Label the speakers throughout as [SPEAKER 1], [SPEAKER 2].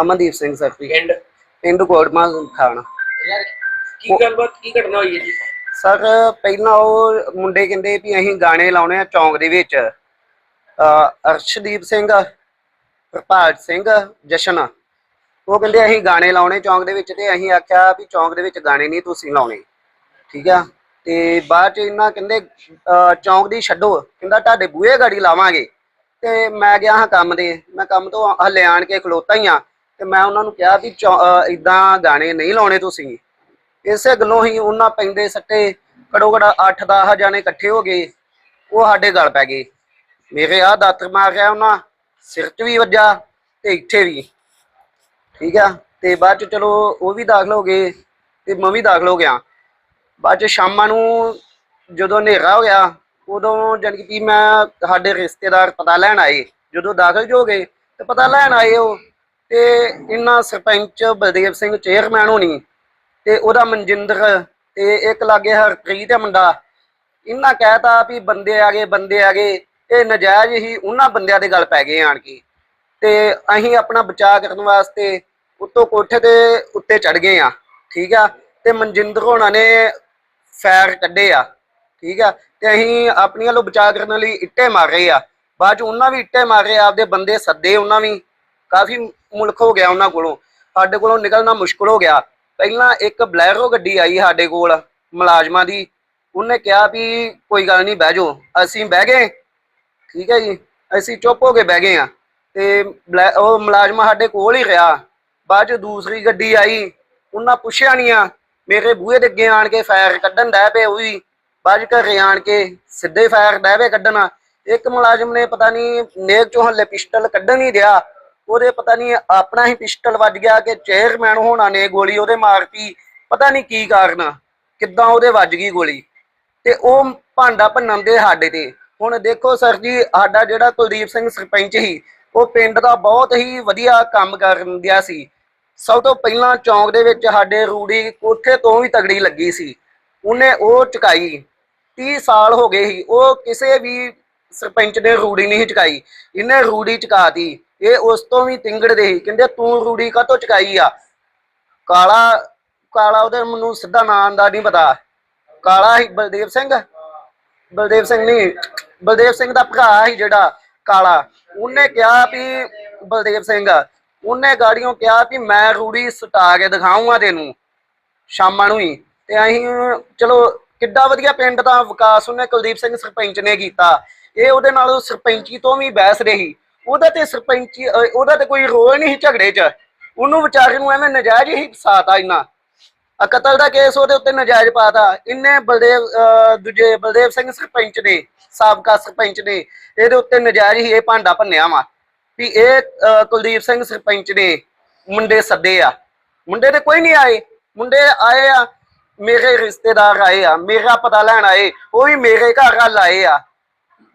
[SPEAKER 1] Amandeep Singh sir ਜੀ।
[SPEAKER 2] ਪਿੰਡ?
[SPEAKER 1] ਪਿੰਡ ਕੋਟਮਾ ਖਾਨ
[SPEAKER 2] ਯਾਰ ਕੀ ਗੱਲਬਾਤ ਕੀ ਘਟਨਾ ਹੋਈ ਹੈ ਜੀ?
[SPEAKER 1] ਸਰ ਪਹਿਲਾਂ ਉਹ ਮੁੰਡੇ ਕਹਿੰਦੇ ਵੀ ਅਸੀਂ ਗਾਣੇ ਲਾਉਣੇ ਆ ਚੌਂਕ ਦੇ ਵਿੱਚ। ਅ ਅਰਸ਼ਦੀਪ ਸਿੰਘ ਪ੍ਰਭਾਤ ਸਿੰਘ ਜਸ਼ਨ। ਉਹ ਕਹਿੰਦੇ ਅਸੀਂ ਗਾਣੇ ਲਾਉਣੇ ਚੌਂਕ ਦੇ ਵਿੱਚ ਤੇ ਅਸੀਂ ਆਖਿਆ ਵੀ ਚੌਂਕ ਦੇ ਵਿੱਚ ਗਾਣੇ ਨਹੀਂ ਤੁਸੀਂ ਲਾਉਣੇ। ਠੀਕ ਆ? ਤੇ ਬਾਅਦ ਚ ਇਹਨਾਂ ਕਹਿੰਦੇ ਚੌਂਕ ਦੀ ਛੱਡੋ। ਕਹਿੰਦਾ ਤੁਹਾਡੇ ਬੂਹੇ ਗਾੜੀ ਲਾਵਾਂਗੇ। ਤੇ ਮੈਂ ਗਿਆ ਹਾਂ ਕੰਮ ਦੇ ਮੈਂ ਕੰਮ ਤੋਂ ਹੱਲੇ ਆਣ ਕੇ ਖਲੋਤਾ ਹੀ ਆ। ਤੇ ਮੈਂ ਉਹਨਾਂ ਨੂੰ ਕਿਹਾ ਵੀ ਇਦਾਂ ਗਾਣੇ ਨਹੀਂ ਲਾਉਣੇ ਤੁਸੀਂ। ਇਸੇ ਗੱਲੋਂ ਹੀ ਉਹਨਾਂ ਪੈਂਦੇ ਸੱਟੇ ਘੜੋ ਘੜਾ 8-10 ਜਾਣੇ ਇਕੱਠੇ ਹੋ ਗਏ। ਉਹ ਸਾਡੇ ਗਲ ਪੈ ਗਏ। ਮੇਰੇ ਆ ਦਾਤਰ ਮਾਰ ਉਹਨਾਂ, ਸਿਰ 'ਚ ਵੀ ਵੱਜਾ ਤੇ ਇੱਥੇ ਵੀ। ਠੀਕ ਆ? ਤੇ ਬਾਅਦ ਚ ਚਲੋ ਉਹ ਵੀ ਦਾਖਲ ਹੋ ਗਏ ਤੇ ਮੈਂ ਵੀ ਦਾਖਲ ਹੋ ਗਿਆ। ਬਾਅਦ ਚ ਸ਼ਾਮਾਂ ਨੂੰ ਜਦੋਂ ਹਨੇਰਾ ਹੋ ਗਿਆ, ਉਦੋਂ ਜਾਣੀ ਕਿ ਮੈਂ ਸਾਡੇ ਰਿਸ਼ਤੇਦਾਰ ਪਤਾ ਲੈਣ ਆਏ। ਜਦੋਂ ਦਾਖਲ ਜੋ ਹੋ ਗਏ ਤੇ ਪਤਾ ਲੈਣ ਆਏ ਉਹ। ਤੇ ਇਹਨਾਂ ਸਰਪੰਚ ਬਲਦੇਵ ਸਿੰਘ ਚੇਅਰਮੈਨ ਹੋਣੀ ਤੇ ਉਹਦਾ ਮਨਜਿੰਦਰ ਤੇ ਇੱਕ ਲਾਗੇ ਹਰਪ੍ਰੀਤ ਹੈ ਮੁੰਡਾ। ਇਹਨਾਂ ਕਹਿਤਾ ਵੀ ਬੰਦੇ ਆ ਗਏ, ਬੰਦੇ ਆ ਗਏ, ਇਹ ਨਜਾਇਜ਼ ਹੀ ਉਹਨਾਂ ਬੰਦਿਆਂ ਦੇ ਗੱਲ ਪੈ ਗਏ ਆਣ ਕੇ। ਤੇ ਅਸੀਂ ਆਪਣਾ ਬਚਾਅ ਕਰਨ ਵਾਸਤੇ ਉੱਤੋਂ ਕੋਠੇ ਦੇ ਉੱਤੇ ਚੜ ਗਏ ਆ, ਠੀਕ ਆ? ਤੇ ਮਨਜਿੰਦਰ ਹੋਣਾ ਨੇ ਫੈਰ ਕੱਢੇ ਆ, ਠੀਕ ਆ? ਤੇ ਅਸੀਂ ਆਪਣੀਆਂ ਲੋ ਬਚਾਅ ਕਰਨ ਲਈ ਇੱਟੇ ਮਾਰ ਰਹੇ ਆ। ਬਾਅਦ ਚ ਉਹਨਾਂ ਵੀ ਇੱਟੇ ਮਾਰ ਰਹੇ, ਆਪਦੇ ਬੰਦੇ ਸੱਦੇ ਉਹਨਾਂ ਵੀ। ਕਾਫੀ ਮੁਲਕ ਹੋ ਗਿਆ ਉਹਨਾਂ ਕੋਲੋਂ। ਸਾਡੇ ਕੋਲੋਂ ਨਿਕਲਣਾ ਮੁਸ਼ਕਲ ਹੋ ਗਿਆ। ਪਹਿਲਾਂ ਇੱਕ ਬਲੈਰੋ ਗੱਡੀ ਆਈ ਸਾਡੇ ਕੋਲ, ਮੁਲਾਜ਼ਮਾਂ ਦੀ। ਉਹਨੇ ਕਿਹਾ ਵੀ ਕੋਈ ਗੱਲ ਨਹੀਂ, ਬਹਿ ਜਾਓ। ਅਸੀਂ ਬਹਿ ਗਏ। ਠੀਕ ਹੈ ਜੀ। ਅਸੀਂ ਚੁੱਪ ਹੋ ਕੇ ਬਹਿ ਗਏ ਆ ਤੇ ਬਲੈ- ਉਹ ਮੁਲਾਜ਼ਮ ਸਾਡੇ ਕੋਲ ਹੀ ਰਿਹਾ। ਬਾਅਦ ਚ ਦੂਸਰੀ ਗੱਡੀ ਆਈ। ਉਹਨਾਂ ਪੁੱਛਿਆ ਨਹੀਂ ਆ। ਮੇਰੇ ਬੂਹੇ ਦੇ ਅੱਗੇ ਆਣ ਕੇ ਫਾਇਰ ਕੱਢਣ ਡੈ ਪਏ ਉਹ ਵੀ। ਬਾਅਦ 'ਚ ਘਰੇ ਆਣ ਕੇ ਸਿੱਧੇ ਫਾਇਰ ਡੈ ਪਏ ਕੱਢਣਾ। ਇੱਕ ਮੁਲਾਜ਼ਮ ਨੇ ਪਤਾ ਨਹੀਂ ਨੇਕ ਚੋਂ ਹੱਲੇ ਪਿਸਟਲ ਕੱਢਣ ਹੀ ਦਿਆ। ਉਹਦੇ ਪਤਾ ਨਹੀਂ ਆਪਣਾ ਹੀ ਪਿਸਟਲ ਵੱਜ ਗਿਆ ਕਿ ਚੇਅਰਮੈਨ ਹੋਣਾ ਨੇ ਗੋਲੀ ਉਹਦੇ ਮਾਰਤੀ, ਪਤਾ ਨਹੀਂ ਕੀ ਕਾਰਨ, ਕਿੱਦਾਂ ਉਹਦੇ ਵੱਜ ਗਈ ਗੋਲੀ। ਤੇ ਉਹ ਭਾਂਡਾ ਭੰਨਣ ਦੇ ਸਾਡੇ ਤੇ। ਹੁਣ ਦੇਖੋ ਸਰ ਜੀ, ਸਾਡਾ ਜਿਹੜਾ ਕੁਲਦੀਪ ਸਿੰਘ ਸਰਪੰਚ ਸੀ, ਉਹ ਪਿੰਡ ਦਾ ਬਹੁਤ ਹੀ ਵਧੀਆ ਕੰਮ ਕਰਨ ਗਿਆ ਸੀ। ਸਭ ਤੋਂ ਪਹਿਲਾਂ ਚੌਂਕ ਦੇ ਵਿੱਚ ਸਾਡੇ ਰੂੜੀ ਕੋਠੇ ਤੋਂ ਵੀ ਤਗੜੀ ਲੱਗੀ ਸੀ। ਉਹਨੇ ਉਹ ਚੁਕਾਈ। 30 ਸਾਲ ਹੋ ਗਏ ਸੀ, ਉਹ ਕਿਸੇ ਵੀ ਸਰਪੰਚ ਨੇ ਰੂੜੀ ਨਹੀਂ ਚੁਕਾਈ। ਇਹਨੇ ਰੂੜੀ ਚੁਕਾਤੀ ਇਹ ਉਸ ਤੋਂ ਵੀ ਤਿੰਗੜਦੇ ਸੀ। ਕਹਿੰਦੇ, ਤੂੰ ਰੂੜੀ ਕਾਹਤੋਂ ਚਕਾਈ ਆ? ਕਾਲਾ ਕਾਲਾ ਉਹਦੇ ਮੈਨੂੰ ਸਿੱਧਾ ਨਾਂ ਦਾ ਨਹੀਂ ਪਤਾ। ਕਾਲਾ ਹੀ ਬਲਦੇਵ ਸਿੰਘ। ਬਲਦੇਵ ਸਿੰਘ ਨਹੀਂ, ਬਲਦੇਵ ਸਿੰਘ ਦਾ ਭਰਾ ਸੀ ਜਿਹੜਾ, ਕਾਲਾ। ਉਹਨੇ ਕਿਹਾ ਵੀ ਬਲਦੇਵ ਸਿੰਘ, ਉਹਨੇ ਗਾੜੀਆਂ ਕਿਹਾ ਵੀ ਮੈਂ ਰੂੜੀ ਸਟਾ ਕੇ ਦਿਖਾਉਂਗਾ ਤੈਨੂੰ, ਸ਼ਾਮਾਂ ਨੂੰ ਹੀ। ਤੇ ਅਸੀਂ, ਚਲੋ, ਕਿੱਡਾ ਵਧੀਆ ਪਿੰਡ ਦਾ ਵਿਕਾਸ ਉਹਨੇ ਕੁਲਦੀਪ ਸਿੰਘ ਸਰਪੰਚ ਨੇ ਕੀਤਾ। ਇਹ ਉਹਦੇ ਨਾਲ ਸਰਪੰਚੀ ਤੋਂ ਵੀ ਬਹਿਸ ਰਹੀ। ਉਹਦਾ ਤੇ ਸਰਪੰਚੀ, ਅਹ, ਉਹਦਾ ਤੇ ਕੋਈ ਰੋਲ ਨਹੀਂ ਸੀ ਝਗੜੇ 'ਚ। ਉਹਨੂੰ ਵਿਚਾਰੇ ਨੂੰ ਐਵੇਂ ਨਜਾਇਜ਼ ਹੀ ਫਸਾਤਾ ਇੰਨਾ। ਆ ਕਤਲ ਦਾ ਕੇਸ ਉਹਦੇ ਉੱਤੇ ਨਜਾਇਜ਼ ਪਾਤਾ। ਇੰਨੇ ਬਲਦੇਵ, ਅਹ, ਦੂਜੇ ਬਲਦੇਵ ਸਿੰਘ ਸਰਪੰਚ ਨੇ, ਸਾਬਕਾ ਸਰਪੰਚ ਨੇ, ਇਹਦੇ ਉੱਤੇ ਨਜਾਇਜ਼ ਹੀ ਇਹ ਭਾਂਡਾ ਭੰਨਿਆ ਵਾ। ਵੀ ਇਹ, ਅਹ, ਕੁਲਦੀਪ ਸਿੰਘ ਸਰਪੰਚ ਨੇ ਮੁੰਡੇ ਸੱਦੇ ਆ। ਮੁੰਡੇ ਤੇ ਕੋਈ ਨਹੀਂ ਆਏ। ਮੁੰਡੇ ਆਏ ਆ, ਮੇਰੇ ਰਿਸ਼ਤੇਦਾਰ ਆਏ ਆ, ਮੇਰਾ ਪਤਾ ਲੈਣ ਆਏ, ਉਹ ਵੀ ਮੇਰੇ ਘਰ ਵੱਲ ਆਏ ਆ।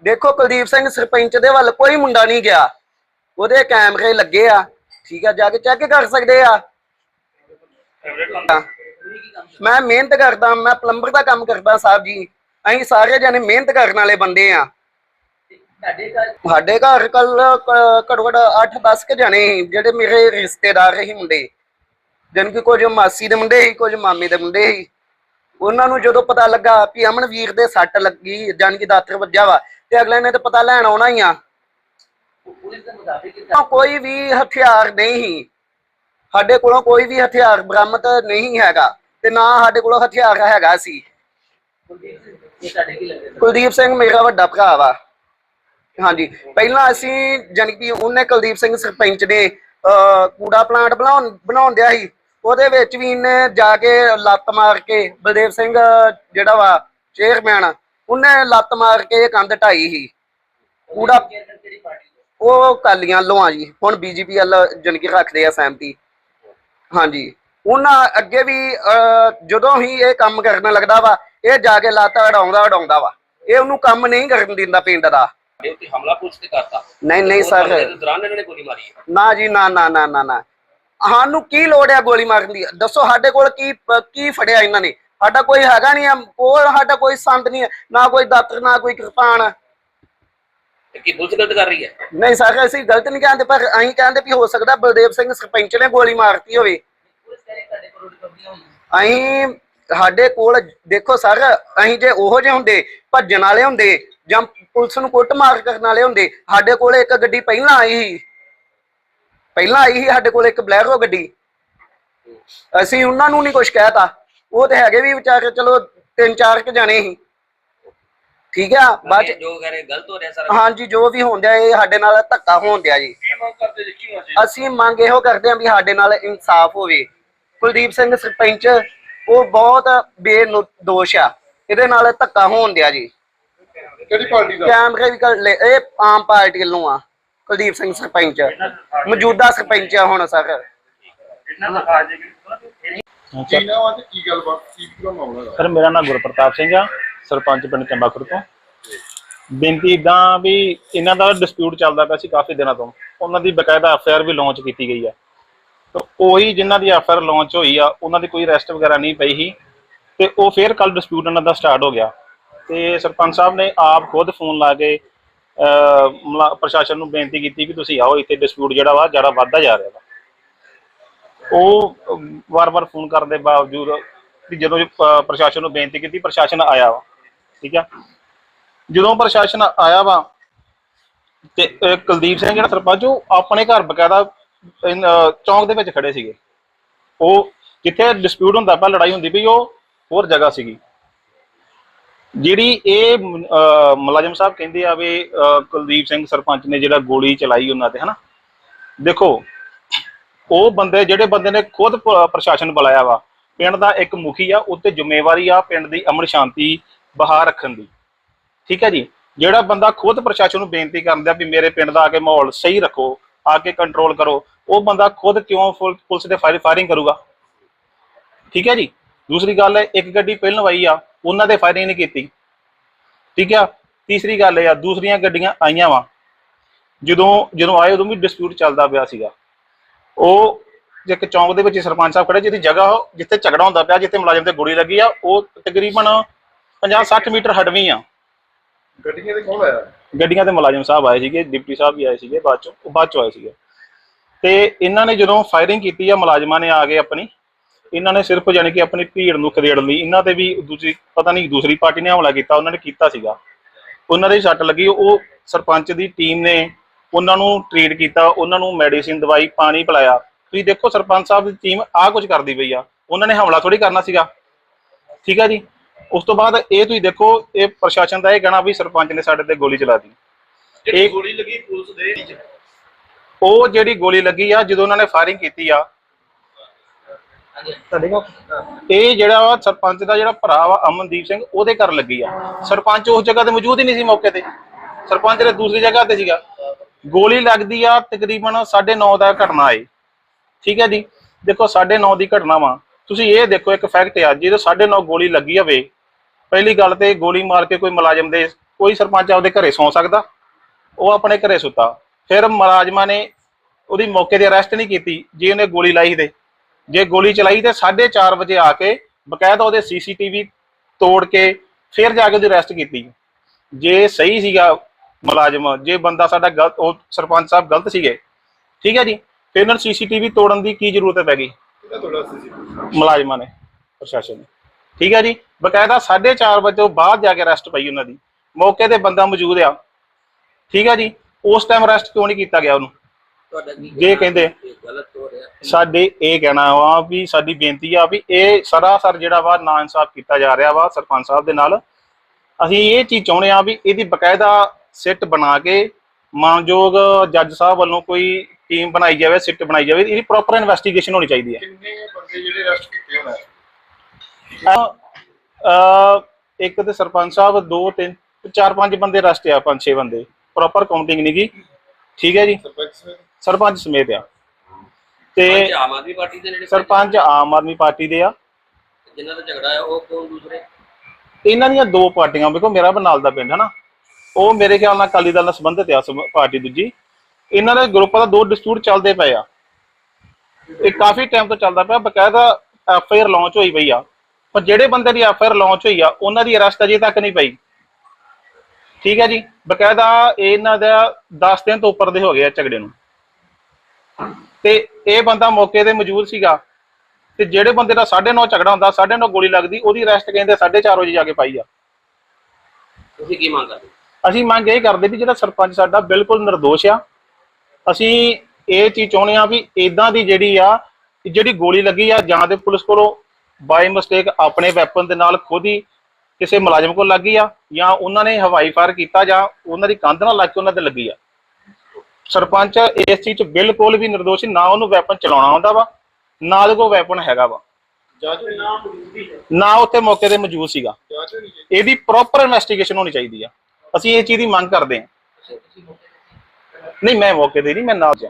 [SPEAKER 1] ਦੇਖੋ ਕੁਲਦੀਪ ਸਿੰਘ ਸਰਪੰਚ ਦੇ ਵੱਲ ਕੋਈ ਮੁੰਡਾ ਨਹੀਂ ਗਿਆ। ਉਹਦੇ ਕੈਮਰੇ ਲੱਗੇ ਆ। ਠੀਕ ਆ, ਜਾ ਕੇ ਚੈੱਕ ਕਰ ਸਕਦੇ ਆ। ਮੈਂ ਮਿਹਨਤ ਕਰਦਾ, ਮੈਂ ਪਲੰਬਰ ਦਾ ਕੰਮ ਕਰਦਾ ਸਾਹਿਬ ਜੀ। ਅਸੀਂ ਸਾਰੇ ਜਣੇ ਮਿਹਨਤ ਕਰਨ ਵਾਲੇ ਬੰਦੇ ਆ। ਸਾਡੇ ਘਰ ਕੱਲ ਘੱਟੋ ਘੱਟ 8-10 ਕੇ ਜਾਣੇ ਸੀ, ਜਿਹੜੇ ਮੇਰੇ ਰਿਸ਼ਤੇਦਾਰ ਹੀ ਮੁੰਡੇ। ਜਨ ਕਿ ਕੁਝ ਮਾਸੀ ਦੇ ਮੁੰਡੇ ਸੀ, ਕੁਝ ਮਾਮੇ ਦੇ ਮੁੰਡੇ ਸੀ। ਉਹਨਾਂ ਨੂੰ ਜਦੋਂ ਪਤਾ ਲੱਗਾ ਵੀ ਅਮਨ ਵੀਰ ਦੇ ਸੱਟ ਲੱਗੀ ਜਾਨ ਕਿ ਦਾਤਰ ਵੱਜਾ ਵਾ ਤੇ ਅਗਲੇ ਨੇ ਤਾਂ ਪਤਾ ਲੈਣ ਆਉਣਾ ਹੀ ਆ।
[SPEAKER 2] ਪੁਲਿਸ ਦੇ ਮੁਤਾਬਿਕ
[SPEAKER 1] ਕੋਈ ਵੀ ਹਥਿਆਰ ਨਹੀਂ ਸੀ। ਸਾਡੇ ਕੋਲੋਂ ਕੋਈ ਵੀ ਹਥਿਆਰ ਬਰਾਮਦ ਨਹੀਂ ਹੈਗਾ ਤੇ ਨਾ ਸਾਡੇ ਕੋਲੋਂ ਹਥਿਆਰ ਹੈਗਾ ਸੀ।
[SPEAKER 2] ਕੁਲਦੀਪ ਸਿੰਘ
[SPEAKER 1] ਮੇਰਾ ਵੱਡਾ ਭਰਾ ਵਾ। ਹਾਂਜੀ ਪਹਿਲਾਂ ਅਸੀਂ ਜਾਣੀ ਕਿ ਉਹਨੇ ਕੁਲਦੀਪ ਸਿੰਘ ਸਰਪੰਚ ਨੇ ਅਹ, ਕੂੜਾ ਪਲਾਂਟ ਬਣਾਉਣ ਬਣਾਉਣ ਦਿਆ ਸੀ। ਉਹਦੇ ਵਿੱਚ ਵੀ ਇਹਨੇ ਜਾ ਕੇ ਲੱਤ ਮਾਰ ਕੇ ਬਲਦੇਵ ਸਿੰਘ ਜਿਹੜਾ ਵਾ ਚੇਅਰਮੈਨ ਉਹਨੇ ਲੱਤ ਮਾਰ ਕੇ ਇਹ ਕੰਧ ਢਾਈ ਸੀ। ਕੂੜਾ ਉਹ ਕਾਲੀਆਂ ਲੋਆਂ ਜੀ। ਹੁਣ ਬੀਜੇਪੀ ਵੱਲ ਜਾਣੀ ਕਿ ਰੱਖਦੇ ਆ ਸਹਿਮਤੀ। ਹਾਂਜੀ। ਉਹਨਾਂ ਅੱਗੇ ਵੀ ਜਦੋਂ ਹੀ ਇਹ ਕੰਮ ਕਰਨ ਲੱਗਦਾ ਵਾ ਇਹ ਜਾ ਕੇ ਲੱਤ ਅੜਾਉਂਦਾ ਅੜਾਉਂਦਾ ਵਾ। ਇਹ ਉਹਨੂੰ ਕੰਮ ਨਹੀਂ ਕਰਨ ਦਿੰਦਾ ਪਿੰਡ ਦਾ।
[SPEAKER 2] ਹਮਲਾ ਪੁਲਿਸ ਤੇ ਕਰਤਾ?
[SPEAKER 1] ਨਹੀਂ ਨਹੀਂ ਸਰ।
[SPEAKER 2] ਦੌਰਾਨ ਇਹਨਾਂ ਨੇ ਗੋਲੀ ਮਾਰੀ ਹੈ
[SPEAKER 1] ਨਾ ਜੀ ਨਾ ਨਾ ਨਾ ਨਾ ਨਾ। ਸਾਨੂੰ ਕੀ ਲੋੜ ਹੈ ਗੋਲੀ ਮਾਰਨ ਦੀ? ਦੱਸੋ ਸਾਡੇ ਕੋਲ ਕੀ ਕੀ ਫੜਿਆ ਇਹਨਾਂ ਨੇ? ਸਾਡਾ ਕੋਈ ਹੈਗਾ ਨਹੀਂ ਆ ਕੋਲ ਸਾਡਾ ਕੋਈ ਸੰਦ ਨਹੀਂ ਹੈ ਨਾ ਕੋਈ ਦਾਤਰ ਨਾ ਕੋਈ ਕਿਰਪਾਨ।
[SPEAKER 2] ਤੇ ਕੀ ਪੁਲਿਸ ਗਲਤ ਕਰ ਰਹੀ ਹੈ?
[SPEAKER 1] ਨਹੀਂ ਸਰ ਅਸੀਂ ਗਲਤ ਨਹੀਂ ਕਹਿੰਦੇ ਪਰ ਅਸੀਂ ਕਹਿੰਦੇ ਵੀ ਹੋ ਸਕਦਾ ਬਲਦੇਵ ਸਿੰਘ ਸਰਪੰਚ ਨੇ ਗੋਲੀ ਮਾਰਤੀ ਹੋਵੇ। ਅਸੀਂ ਸਾਡੇ ਕੋਲ ਦੇਖੋ ਸਰ ਅਸੀਂ ਜੇ ਉਹੋ ਜਿਹੇ ਹੁੰਦੇ ਭੱਜਣ ਵਾਲੇ ਹੁੰਦੇ ਜਾਂ ਪੁਲਿਸ ਨੂੰ ਕੁੱਟ ਮਾਰ ਕਰਨ ਵਾਲੇ ਹੁੰਦੇ ਸਾਡੇ ਕੋਲ ਇੱਕ ਗੱਡੀ ਪਹਿਲਾਂ ਆਈ ਸੀ। ਪਹਿਲਾਂ ਆਈ ਸੀ ਸਾਡੇ ਕੋਲ ਇੱਕ ਬਲੈਰੋ ਗੱਡੀ। ਅਸੀਂ ਉਹਨਾਂ ਨੂੰ ਨਹੀਂ ਕੁਝ ਕਹਿਤਾ। ਉਹ ਤੇ ਹੈਗੇ ਵੀ ਵਿਚਾਰੇ ਚਲੋ ਤਿੰਨ ਚਾਰ ਕੁ ਜਾਣੇ ਸੀ। ਠੀਕ ਆ ਬਾਅਦ ਚ
[SPEAKER 2] ਜੋ ਕਹਿ ਰਹੇ ਗਲਤ ਹੋ ਰਿਹਾ ਸਰ
[SPEAKER 1] ਹਾਂਜੀ ਜੋ ਵੀ ਡਿਆ ਇਹ ਸਾਡੇ ਨਾਲ ਧੱਕਾ ਹੋਣ ਡਿਆ ਜੀ।
[SPEAKER 2] ਕੀ ਮੰਗ ਕਰਦੇ ਜੀ ਕੀ ਹੋਣਾ
[SPEAKER 1] ਅਸੀਂ ਮੰਗ ਇਹੋ ਕਰਦੇ ਹਾਂ ਵੀ ਸਾਡੇ ਨਾਲ ਇਨਸਾਫ ਹੋਵੇ। ਕੁਲਦੀਪ ਸਿੰਘ ਸਰਪੰਚ ਉਹ ਬਹੁਤ ਬੇਦੋਸ਼ ਆ। ਇਹਦੇ ਨਾਲ ਧੱਕਾ ਹੋਣ ਦਿਆ ਜੀ।
[SPEAKER 3] ਕਿਹੜੀ ਪਾਰਟੀ ਦਾ?
[SPEAKER 1] ਕੈਮਰੇ ਵੀ ਕਰ ਲਏ ਇਹ ਆਮ ਪਾਰਟੀ ਵੱਲੋਂ ਆ ਕੁਲਦੀਪ ਸਿੰਘ ਸਰਪੰਚ। ਮੌਜੂਦਾ ਸਰਪੰਚ ਆ ਹੁਣ ਸਰ।
[SPEAKER 3] ਕੀ ਗੱਲਬਾਤ ਕੀ ਪੂਰਾ ਮਾਮਲਾ ਹੈ
[SPEAKER 4] ਸਰ ਮੇਰਾ ਨਾਮ ਗੁਰਪ੍ਰਤਾਪ ਸਿੰਘ ਆ ਸਰਪੰਚ ਪਿੰਡ ਚੰਬਾਖੁਰ ਤੋਂ। ਬੇਨਤੀ ਇਦਾਂ ਵੀ ਇਹਨਾਂ ਦਾ ਡਿਸਪਿਊਟ ਚੱਲਦਾ ਪਿਆ ਸੀ ਕਾਫੀ ਦਿਨਾਂ ਤੋਂ। ਉਹਨਾਂ ਦੀ ਬਕਾਇਦਾ ਐਫਆਈਆਰ ਵੀ ਲਾਂਚ ਕੀਤੀ ਗਈ ਆ। ਤਾਂ ਉਹੀ ਜਿਨ੍ਹਾਂ ਦੀ ਐਫਆਈਆਰ ਲਾਂਚ ਹੋਈ ਆ ਉਹਨਾਂ ਦੀ ਕੋਈ ਅਰੈਸਟ ਵਗੈਰਾ ਨਹੀਂ ਪਈ ਸੀ। ਤੇ ਉਹ ਫੇਰ ਕੱਲ ਡਿਸਪਿਊਟ ਉਹਨਾਂ ਦਾ ਸਟਾਰਟ ਹੋ ਗਿਆ। ਤੇ ਸਰਪੰਚ ਸਾਹਿਬ ਨੇ ਆਪ ਖੁਦ ਫੋਨ ਲਾ ਕੇ ਅਹ, ਮਲਾ- ਪ੍ਰਸ਼ਾਸਨ ਨੂੰ ਬੇਨਤੀ ਕੀਤੀ ਵੀ ਤੁਸੀਂ ਆਓ ਇੱਥੇ ਡਿਸਪਿਊਟ ਜਿਹੜਾ ਵਾ ਜ਼ਿਆਦਾ ਵੱਧਦਾ ਜਾ ਰਿਹਾ ਵਾ। ਉਹ ਵਾਰ-ਵਾਰ ਫੋਨ ਕਰਨ ਦੇ ਬਾਵਜੂਦ ਵੀ ਜਦੋਂ ਅਹ, ਪ੍ਰਸ਼ਾਸਨ ਨੂੰ ਬੇਨਤੀ ਕੀਤੀ ਪ੍ਰਸ਼ਾਸਨ ਆਇਆ ਵਾ ਠੀਕ ਆ? ਜਦੋਂ ਪ੍ਰਸ਼ਾਸਨ ਆਇਆ ਵਾ ਤੇ ਅਹ, ਕੁਲਦੀਪ ਸਿੰਘ ਜਿਹੜਾ ਸਰਪੰਚ ਉਹ ਆਪਣੇ ਘਰ ਬਕਾਇਦਾ ਇਨ- ਅਹ, ਚੌਂਕ ਦੇ ਵਿੱਚ ਖੜੇ ਸੀਗੇ। ਉਹ ਜਿੱਥੇ ਡਿਸਪਿਊਟ ਹੁੰਦਾ ਪਿਆ ਲੜਾਈ ਹੁੰਦੀ ਪਈ ਉਹ ਹੋਰ ਜਗ੍ਹਾ ਸੀਗੀ। ਜਿਹੜੀ ਇਹ ਮ- ਅਹ, ਮੁਲਾਜ਼ਮ ਸਾਹਿਬ ਕਹਿੰਦੇ ਆ ਵੀ ਅਹ, ਕੁਲਦੀਪ ਸਿੰਘ ਸਰਪੰਚ ਨੇ ਜਿਹੜਾ ਗੋਲੀ ਚਲਾਈ ਉਹਨਾਂ ਤੇ ਹਨਾ? ਦੇਖੋ ਉਹ ਬੰਦੇ ਜਿਹੜੇ ਬੰਦੇ ਨੇ ਖੁਦ ਪ- ਪ੍ਰਸ਼ਾਸਨ ਬੁਲਾਇਆ ਵਾ, ਪਿੰਡ ਦਾ ਇੱਕ ਮੁਖੀ ਆ, ਉੱਤੇ ਜ਼ਿੰਮੇਵਾਰੀ ਆ ਪਿੰਡ ਦੀ ਅਮਨ ਸ਼ਾਂਤੀ ਬਹਾਰ ਰੱਖਣ ਦੀ। ਠੀਕ ਹੈ ਜੀ? ਜਿਹੜਾ ਬੰਦਾ ਖੁਦ ਪ੍ਰਸ਼ਾਸਨ ਨੂੰ ਬੇਨਤੀ ਕਰਦਾ ਵੀ ਮੇਰੇ ਪਿੰਡ ਦਾ ਆ ਕੇ ਮਾਹੌਲ ਸਹੀ ਰੱਖੋ, ਆ ਕੇ ਕੰਟਰੋਲ ਕਰੋ, ਉਹ ਬੰਦਾ ਖੁਦ ਕਿਉਂ ਫੁਲ- ਪੁਲਿਸ ਦੇ ਫਾਇਰ ਫਾਇਰਿੰਗ ਕਰੂਗਾ? ਠੀਕ ਹੈ ਜੀ? ਦੂਸਰੀ ਗੱਲ ਹੈ, ਇੱਕ ਗੱਡੀ ਪਹਿਲਾਂ ਆਈ ਆ, ਉਹਨਾਂ ਦੇ ਫਾਇਰਿੰਗ ਨਹੀਂ ਕੀਤੀ। ਠੀਕ ਆ ਤੀਸਰੀ ਗੱਲ ਇਹ ਆ, ਦੂਸਰੀਆਂ ਗੱਡੀਆਂ ਆਈਆਂ ਵਾ। ਜਦੋਂ ਜਦੋਂ ਆਏ ਉਦੋਂ ਵੀ ਡਿਸਪਿਊਟ ਚੱਲਦਾ ਪਿਆ ਸੀਗਾ। ਉਹ ਇੱਕ ਚੌਂਕ ਦੇ ਵਿੱਚ ਸਰਪੰਚ ਸਾਹਿਬ ਖੜੇ ਜਿਹਦੀ ਜਗ੍ਹਾ ਉਹ ਜਿੱਥੇ ਝਗੜਾ ਹੁੰਦਾ ਪਿਆ ਜਿੱਥੇ ਮੁਲਾਜ਼ਮ ਤੇ ਗੋਲੀ ਲੱਗੀ ਆ ਉਹ ਤਕਰੀਬਨ 50-60 ਮੀਟਰ ਹਟਵੀਂ ਆ।
[SPEAKER 3] ਗੱਡੀਆਂ ਦੇ ਕੌਣ ਆਇਆ?
[SPEAKER 4] ਗੱਡੀਆਂ ਤੇ ਮੁਲਾਜ਼ਮ ਸਾਹਿਬ ਆਏ ਸੀਗੇ ਡਿਪਟੀ ਸਾਹਿਬ ਵੀ ਆਏ ਸੀਗੇ ਬਾਅਦ ਚੋਂ ਉਹ ਬਾਅਦ ਚੋਂ ਆਏ ਸੀਗੇ। ਤੇ ਇਹਨਾਂ ਨੇ ਜਦੋਂ ਫਾਇਰਿੰਗ ਕੀਤੀ ਆ ਮੁਲਾਜ਼ਮਾਂ ਨੇ ਆ ਕੇ ਆਪਣੀ। ਇਹਨਾਂ ਨੇ ਸਿਰਫ ਜਾਣੀ ਕਿ ਆਪਣੀ ਭੀੜ ਨੂੰ ਖਦੇੜਨ ਲਈ। ਇਹਨਾਂ ਤੇ ਵੀ ਦੂਸਰੀ ਪਤਾ ਨਹੀਂ ਦੂਸਰੀ ਪਾਰਟੀ ਨੇ ਹਮਲਾ ਕੀਤਾ ਉਹਨਾਂ ਨੇ ਕੀਤਾ ਸੀਗਾ। ਉਹਨਾਂ ਦੇ ਸੱਟ ਲੱਗੀ ਉਹ ਸਰਪੰਚ ਦੀ ਟੀਮ ਨੇ ਉਹਨਾਂ ਨੂੰ ਟ੍ਰੀਟ ਕੀਤਾ ਉਹਨਾਂ ਨੂੰ ਮੈਡੀਸਿਨ ਦਵਾਈ ਪਾਣੀ ਪਿਲਾਇਆ। ਤੁਸੀਂ ਦੇਖੋ ਸਰਪੰਚ ਸਾਹਿਬ ਦੀ ਟੀਮ ਆ ਕੁਝ ਕਰਦੀ ਪਈ ਆ। ਉਹਨਾਂ ਨੇ ਹਮਲਾ ਥੋੜੀ ਕਰਨਾ ਸੀਗਾ। ਠੀਕ ਹੈ ਜੀ? ਉਸ ਤੋਂ ਬਾਅਦ ਇਹ ਤੁਸੀਂ ਦੇਖੋ ਇਹ ਪ੍ਰਸ਼ਾਸਨ ਦਾ ਇਹ ਕਹਿਣਾ ਵੀ ਸਰਪੰਚ ਨੇ ਸਾਡੇ ਤੇ ਗੋਲੀ ਚਲਾ ਦਿੱਤੀ। ਇਹ-
[SPEAKER 2] ਗੋਲੀ ਲੱਗੀ ਪੁਲਿਸ ਦੇ
[SPEAKER 4] ਉਹ ਜਿਹੜੀ ਗੋਲੀ ਲੱਗੀ ਆ ਜਦੋਂ ਉਹਨਾਂ ਨੇ ਫਾਇਰਿੰਗ ਕੀਤੀ ਆ ਇਹ ਜਿਹੜਾ ਵਾ ਸਰਪੰਚ ਦਾ ਜਿਹੜਾ ਭਰਾ ਵਾ ਅਮਨਦੀਪ ਸਿੰਘ ਉਹਦੇ ਘਰ ਲੱਗੀ ਆ। ਸਰਪੰਚ ਉਸ ਜਗ੍ਹਾ ਤੇ ਮੌਜੂਦ ਹੀ ਨਹੀਂ ਸੀ ਮੌਕੇ ਤੇ। ਸਰਪੰਚ ਨੇ ਦੂਸਰੀ ਜਗ੍ਹਾ ਤੇ ਸੀਗਾ। ਗੋਲੀ ਲੱਗਦੀ ਆ, ਤਕਰੀਬਨ 9:30 ਦਾ ਘਟਨਾ ਏ ਠੀਕ ਹੈ ਜੀ? ਦੇਖੋ 9:30 ਦੀ ਘਟਨਾ ਵਾ। ਤੁਸੀਂ ਇਹ ਦੇਖੋ, ਇੱਕ ਫੈਕਟ ਆ ਜਦੋਂ 9:30 ਗੋਲੀ ਲੱਗੀ ਹੋਵੇ, ਪਹਿਲੀ ਗੱਲ ਤੇ ਗੋਲੀ ਮਾਰ ਕੇ ਕੋਈ ਮੁਲਾਜ਼ਮ ਦੇ, ਕੋਈ ਸਰਪੰਚ ਆਪਦੇ ਘਰੇ ਸੌ ਸਕਦਾ। ਉਹ ਆਪਣੇ ਘਰੇ ਸੁੱਤਾ। ਫਿਰ ਮੁਲਾਜ਼ਮਾਂ ਨੇ ਉਹਦੀ ਮੌਕੇ ਤੇ ਅਰੈਸਟ ਨਹੀਂ ਕੀਤੀ, ਜੇ ਉਹਨੇ ਗੋਲੀ ਲਾਈ ਤੇ। ਜੇ ਗੋਲੀ ਚਲਾਈ ਤੇ 4:30 ਵਜੇ ਆ ਕੇ ਬਕਾਇਦਾ ਉਹਦੇ ਸੀਸੀਟੀਵੀ ਤੋੜ ਕੇ ਫਿਰ ਜਾ ਕੇ ਉਹਦੀ ਅਰੈਸਟ ਕੀਤੀ। ਜੇ ਸਹੀ ਸੀਗਾ ਮੁਲਾਜ਼ਮ ਜੇ ਬੰਦਾ ਸਾਡਾ ਗਲਤ ਉਹ ਸਰਪੰਚ ਸਾਹਿਬ ਗਲਤ ਸੀਗੇ ਠੀਕ ਹੈ ਜੀ? ਫਿਰ ਇਹਨਾਂ ਨੂੰ ਸੀਸੀਟੀਵੀ ਤੋੜਨ ਦੀ ਕੀ ਜ਼ਰੂਰਤ ਪੈ ਗਈ? ਮੁਲਾਜ਼ਮਾਂ ਨੇ ਪ੍ਰਸ਼ਾਸਨ ਨੇ ਠੀਕ ਹੈ ਜੀ? ਬਕਾਇਦਾ 4:30 ਵਜੇ ਤੋਂ ਬਾਅਦ ਜਾ ਕੇ ਅਰੈਸਟ ਪਈ ਉਹਨਾਂ ਦੀ ਮੌਕੇ ਤੇ ਬੰਦਾ ਮੌਜੂਦ ਆ ਠੀਕ ਹੈ ਜੀ? ਉਸ ਟਾਈਮ ਅਰੈਸਟ ਕਿਉਂ ਨਹੀਂ ਕੀਤਾ ਗਿਆ ਉਹਨੂੰ? ਜੇ ਕਹਿੰਦੇ
[SPEAKER 2] ਇਹ ਗਲਤ ਹੋ ਰਿਹਾ।
[SPEAKER 4] ਸਾਡੇ ਇਹ ਕਹਿਣਾ ਵਾ ਵੀ ਸਾਡੀ ਬੇਨਤੀ ਆ ਵੀ ਇਹ ਸਰਾਸਰ ਜਿਹੜਾ ਵਾ ਨਾ ਇਨਸਾਫ ਕੀਤਾ ਜਾ ਰਿਹਾ ਵਾ ਸਰਪੰਚ ਸਾਹਿਬ ਦੇ ਨਾਲ। ਅਸੀਂ ਇਹ ਚੀਜ਼ ਚਾਹੁੰਦੇ ਆ ਵੀ ਇਹਦੀ ਬਕਾਇਦਾ ਸਿੱਟ ਬਣਾ ਕੇ ਮਾਨਯੋਗ ਜੱਜ ਸਾਹਿਬ ਵੱਲੋਂ ਕੋਈ ਟੀਮ ਬਣਾਈ ਜਾਵੇ ਸਿੱਟ ਬਣਾਈ ਜਾਵੇ ਇਹਦੀ ਪ੍ਰੋਪਰ ਇਨਵੈਸਟੀਗੇਸ਼ਨ ਹੋਣੀ ਚਾਹੀਦੀ ਹੈ।
[SPEAKER 3] ਕਿੰਨੇ ਬੰਦੇ ਜਿਹੜੇ ਅਰੈਸਟ ਕੀਤੇ ਹੋਣਾ?
[SPEAKER 4] ਇੱਕ ਤੇ ਸਰਪੰਚ ਸਾਹਿਬ ਦੋ ਤਿੰਨ ਚਾਰ ਪੰਜ ਬੰਦੇ ਅਰੈਸਟ ਆ ਪੰਜ ਛੇ ਬੰਦੇ। ਪ੍ਰੋਪਰ ਕਾਊਂਟਿੰਗ ਨਹੀਂ ਗੀ ਠੀਕ ਹੈ ਜੀ?
[SPEAKER 3] ਸਰਪੰਚ ਸਮੇਤ?
[SPEAKER 4] ਆ। ਤੇ
[SPEAKER 2] ਆਮ ਆਦਮੀ ਪਾਰਟੀ ਦੇ ਜਿਹੜੇ
[SPEAKER 4] ਸਰਪੰਚ ਆਮ ਆਦਮੀ ਪਾਰਟੀ ਦੇ ਆ।
[SPEAKER 2] ਜਿਨ੍ਹਾਂ ਦਾ ਝਗੜਾ ਹੈ ਉਹ ਕੌਣ ਦੂਸਰੇ?
[SPEAKER 4] ਇਹਨਾਂ ਦੀਆਂ ਦੋ ਪਾਰਟੀਆਂ ਵੇਖੋ ਮੇਰਾ ਬਨਾਲ ਦਾ ਪਿੰਡ ਹੈ ਨਾ। ਉਹ ਮੇਰੇ ਖਿਆਲ ਨਾਲ ਅਕਾਲੀ ਦਲ ਨਾਲ ਸੰਬੰਧਿਤ ਆ, ਸਮ- ਪਾਰਟੀ ਦੂਜੀ। ਇਹਨਾਂ ਦੇ ਗਰੁੱਪ ਦਾ ਦੋ ਡਿਸਪਿਊਟ ਚੱਲਦੇ ਪਏ ਆ। ਇਹ ਕਾਫੀ ਟਾਈਮ ਤੋਂ ਚੱਲਦਾ ਪਿਆ, ਬਕਾਇਦਾ ਐਫ ਆਈ ਆਰ ਲਾਂਚ ਹੋਈ ਪਈ ਆ। ਪਰ ਜਿਹੜੇ ਬੰਦੇ ਦੀ ਐਫ ਆਈ ਆਰ ਲਾਂਚ ਹੋਈ ਆ, ਉਹਨਾਂ ਦੀ ਅਰੈਸਟ ਅਜੇ ਤੱਕ ਨਹੀਂ ਪਈ। ਠੀਕ ਹੈ ਜੀ? ਬਕਾਇਦਾ ਇਹਨਾਂ ਦਾ 10 ਦਿਨ ਤੋਂ ਉੱਪਰ ਦੇ ਹੋ ਗਏ ਆ ਝਗੜੇ ਨੂੰ। ਤੇ ਇਹ ਬੰਦਾ ਮੌਕੇ ਤੇ ਮੌਜੂਦ ਸੀਗਾ। ਤੇ ਜਿਹੜੇ ਬੰਦੇ ਦਾ 9:30 ਝਗੜਾ ਹੁੰਦਾ 9:30 ਗੋਲੀ ਲੱਗਦੀ, ਉਹਦੀ ਅਰੈਸਟ ਕਹਿੰਦੇ 4:30 ਵਜੇ ਜਾ ਕੇ ਪਾਈ ਆ।
[SPEAKER 2] ਤੁਸੀਂ ਕੀ ਮੰਗ ਕਰਦੇ?
[SPEAKER 4] ਅਸੀਂ ਮੰਗ ਇਹ ਕਰਦੇ ਵੀ ਜਿਹੜਾ ਸਰਪੰਚ ਸਾਡਾ ਬਿਲਕੁਲ ਨਿਰਦੋਸ਼ ਆ ਅਸੀਂ ਇਹ ਚੀਜ਼ ਚਾਹੁੰਦੇ ਆ ਵੀ ਇਦਾਂ ਦੀ ਜਿਹੜੀ ਆ ਜਿਹੜੀ ਗੋਲੀ ਲੱਗੀ ਆ ਜਾਂ ਤੇ ਪੁਲਿਸ ਕੋਲੋਂ ਬਾਈ ਮਿਸਟੇਕ ਆਪਣੇ ਵੈਪਨ ਦੇ ਨਾਲ ਖੁਦ ਹੀ ਕਿਸੇ ਮੁਲਾਜ਼ਮ ਕੋਲ ਲੱਗੀ ਆ ਜਾਂ ਉਹਨਾਂ ਨੇ ਹਵਾਈ ਫਾਇਰ ਕੀਤਾ ਜਾਂ ਉਹਨਾਂ ਦੀ ਕੰਧ ਨਾਲ ਲੱਗ ਕੇ ਉਹਨਾਂ ਤੇ ਲੱਗੀ ਆ। ਸਰਪੰਚ ਇਸ ਚੀਜ਼ 'ਚ ਬਿਲਕੁਲ ਵੀ ਨਿਰਦੋਸ਼ ਨਾ ਉਹਨੂੰ ਵੈਪਨ ਚਲਾਉਣਾ ਆਉਂਦਾ ਵਾ ਨਾ ਉਹਦੇ ਕੋਲ ਵੈਪਨ ਹੈਗਾ ਵਾ।
[SPEAKER 3] ਨਾ
[SPEAKER 4] ਉੱਥੇ ਮੌਕੇ ਤੇ ਮੌਜੂਦ ਸੀਗਾ। ਇਹਦੀ ਪ੍ਰੋਪਰ ਇਨਵੈਸਟੀਗੇਸ਼ਨ ਹੋਣੀ ਚਾਹੀਦੀ ਆ। ਅਸੀਂ ਇਹ ਚੀਜ਼ ਦੀ ਮੰਗ ਕਰਦੇ ਹਾਂ? ਨਹੀਂ ਮੈਂ ਮੌਕੇ ਤੇ ਨਹੀਂ ਮੈਂ ਨਾਲ ਜਾ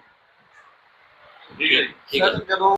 [SPEAKER 2] ਠੀਕ ਹੈ
[SPEAKER 1] ਸਰ ਜਦੋਂ